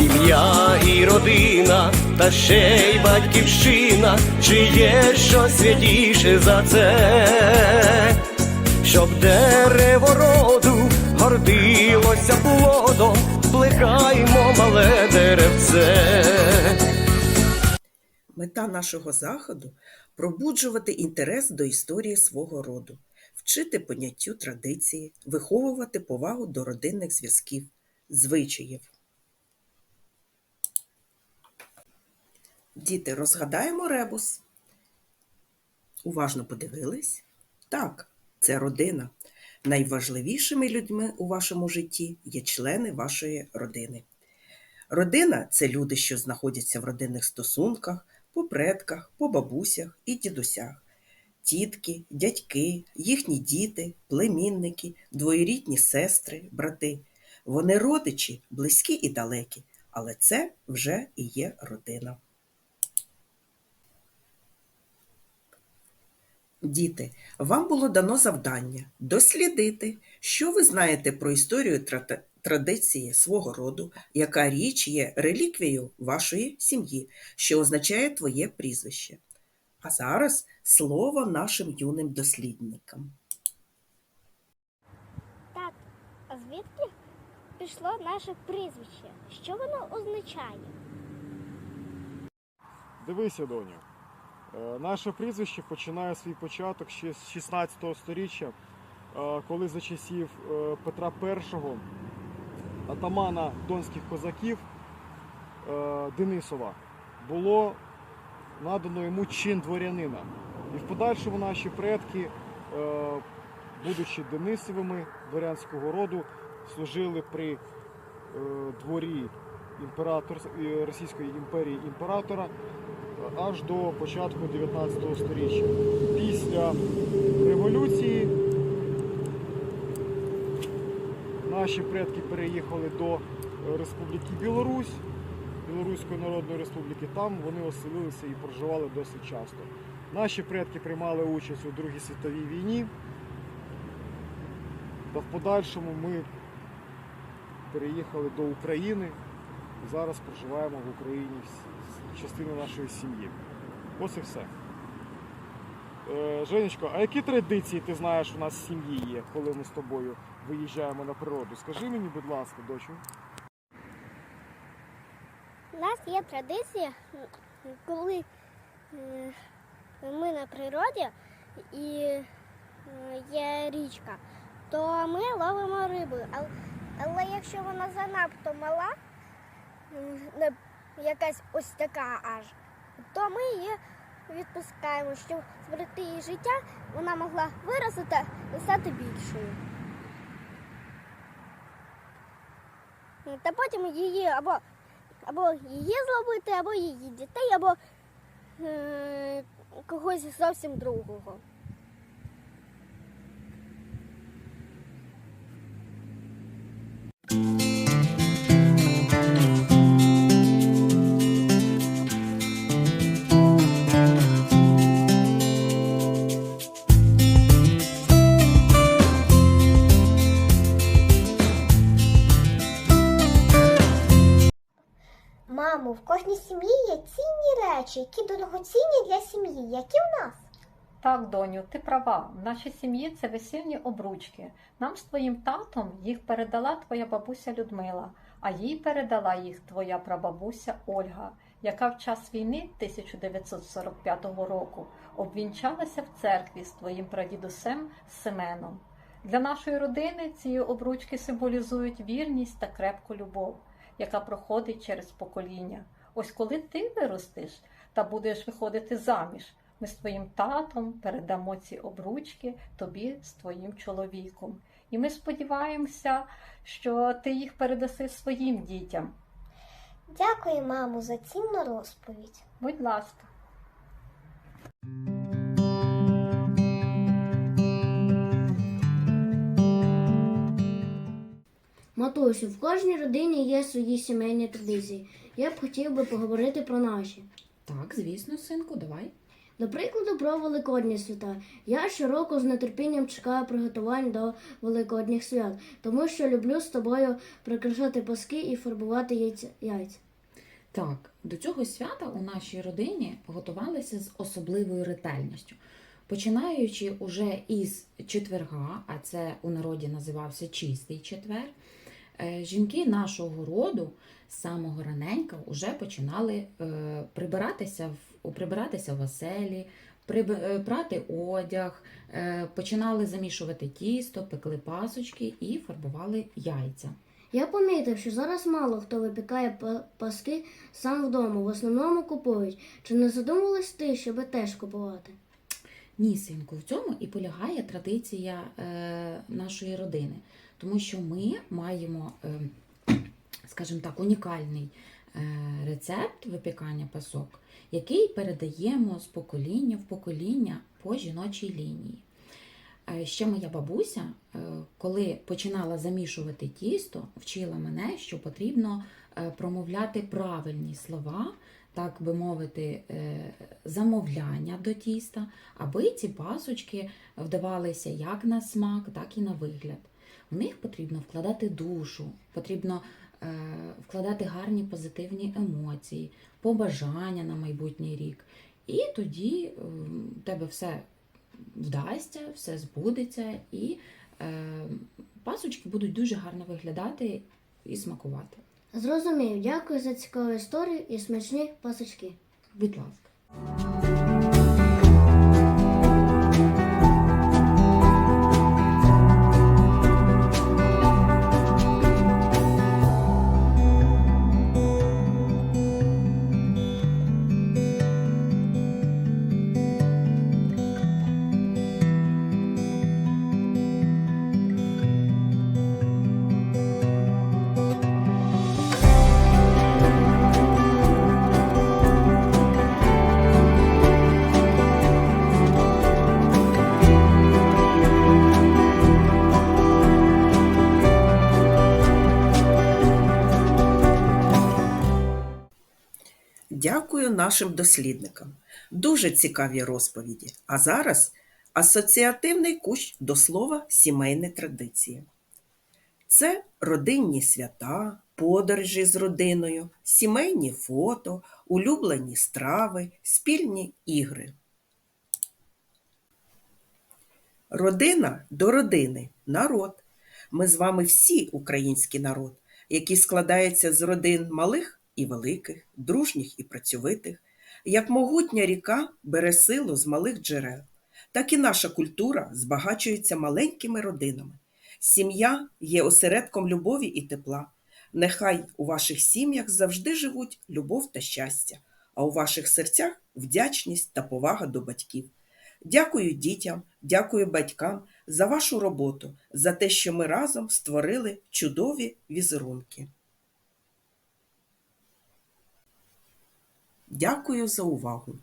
Сім'я і родина, та ще й батьківщина, чи є що святіше за це, щоб дерево роду гордилося плодом, плекаймо мале деревце. Мета нашого заходу пробуджувати інтерес до історії свого роду, вчити поняттю традиції, виховувати повагу до родинних зв'язків, звичаїв. Діти, розгадаємо ребус. Уважно подивились? Так, це родина. Найважливішими людьми у вашому житті є члени вашої родини. Родина це люди, що знаходяться в родинних стосунках, по предках, по бабусях і дідусях. Тітки, дядьки, їхні діти, племінники, двоєрідні сестри, брати. Вони родичі, близькі і далекі, але це вже і є родина. Діти, вам було дано завдання дослідити, що ви знаєте про історію традиції свого роду, яка річ є реліквією вашої сім'ї, що означає твоє прізвище. А зараз слово нашим юним дослідникам. Так, а звідки пішло наше прізвище? Що воно означає? Дивися, доню. Е, Наше прізвище починає свій початок ще з 16 століття, е, коли за часів е, Петра І, атамана донських козаків Денисова, було надано йому чин дворянина. І в подальшому наші предки, будучи Денисовими дворянського роду, служили при дворі імператор, Російської імперії імператора аж до початку 19 століття. Після революції наші предки переїхали до Республіки Білорусь, Білоруської Народної Республіки. Там вони оселилися і проживали досить часто. Наші предки приймали участь у Другій світовій війні. Та в подальшому ми переїхали до України. Зараз проживаємо в Україні всі- частина нашої сім'ї. Ось і все. Е, Женечко, а які традиції ти знаєш у нас в сім'ї є, коли ми з тобою виїжджаємо на природу? Скажи мені, будь ласка, дочу. У нас є традиція, коли е, ми на природі і е, є річка, то ми ловимо рибу. Але, якщо вона занадто мала, не якась ось така аж, то ми її відпускаємо, щоб зберегти її життя, вона могла вирости і стати більшою. Та потім її або, або її зловити, або її дітей, або е, когось зовсім другого. Кожній сім'ї є цінні речі, які дорогоцінні для сім'ї, які в нас. Так, доню, ти права. В нашій сім'ї це весільні обручки. Нам з твоїм татом їх передала твоя бабуся Людмила, а їй передала їх твоя прабабуся Ольга, яка в час війни 1945 року обвінчалася в церкві з твоїм прадідусем Семеном. Для нашої родини ці обручки символізують вірність та крепку любов, яка проходить через покоління. Ось коли ти виростеш та будеш виходити заміж, ми з твоїм татом передамо ці обручки тобі з твоїм чоловіком. І ми сподіваємося, що ти їх передаси своїм дітям. Дякую, мамо, за цінну розповідь. Будь ласка. Матусю, в кожній родині є свої сімейні традиції. Я б хотів би поговорити про наші. Так, звісно, синку, давай. До прикладу, про Великодні свята. Я щороку з нетерпінням чекаю приготувань до Великодніх свят, тому що люблю з тобою прикрашати паски і фарбувати яйця. яйця. Так, до цього свята у нашій родині готувалися з особливою ретельністю. Починаючи уже із четверга, а це у народі називався чистий четвер, жінки нашого роду з самого раненька вже починали е, прибиратися в, прибиратися в оселі, е, прати одяг, е, починали замішувати тісто, пекли пасочки і фарбували яйця. Я помітив, що зараз мало хто випікає паски сам вдома, в основному купують. Чи не задумувались ти, щоби теж купувати? Ні, синку, в цьому і полягає традиція е, нашої родини, тому що ми маємо, е, скажімо так, унікальний е, рецепт випікання пасок, який передаємо з покоління в покоління по жіночій лінії. Е, Ще моя бабуся, коли починала замішувати тісто, вчила мене, що потрібно промовляти правильні слова, так би мовити, замовляння до тіста, аби ці пасочки вдавалися як на смак, так і на вигляд. В них потрібно вкладати душу, потрібно е, вкладати гарні позитивні емоції, побажання на майбутній рік. І тоді е, в тебе все вдасться, все збудеться, і е, пасочки будуть дуже гарно виглядати і смакувати. Зрозумів, дякую за цікаву історію і смачні пасочки. Будь ласка. Дякую нашим дослідникам. Дуже цікаві розповіді. А зараз асоціативний кущ до слова сімейні традиції. Це родинні свята, подорожі з родиною, сімейні фото, улюблені страви, спільні ігри. Родина до родини народ. Ми з вами всі український народ, який складається з родин малих і великих, дружніх і працьовитих. Як могутня ріка бере силу з малих джерел, так і наша культура збагачується маленькими родинами. Сім'я є осередком любові і тепла. Нехай у ваших сім'ях завжди живуть любов та щастя, а у ваших серцях вдячність та повага до батьків. Дякую дітям, дякую батькам за вашу роботу, за те, що ми разом створили чудові візерунки. Дякую за увагу!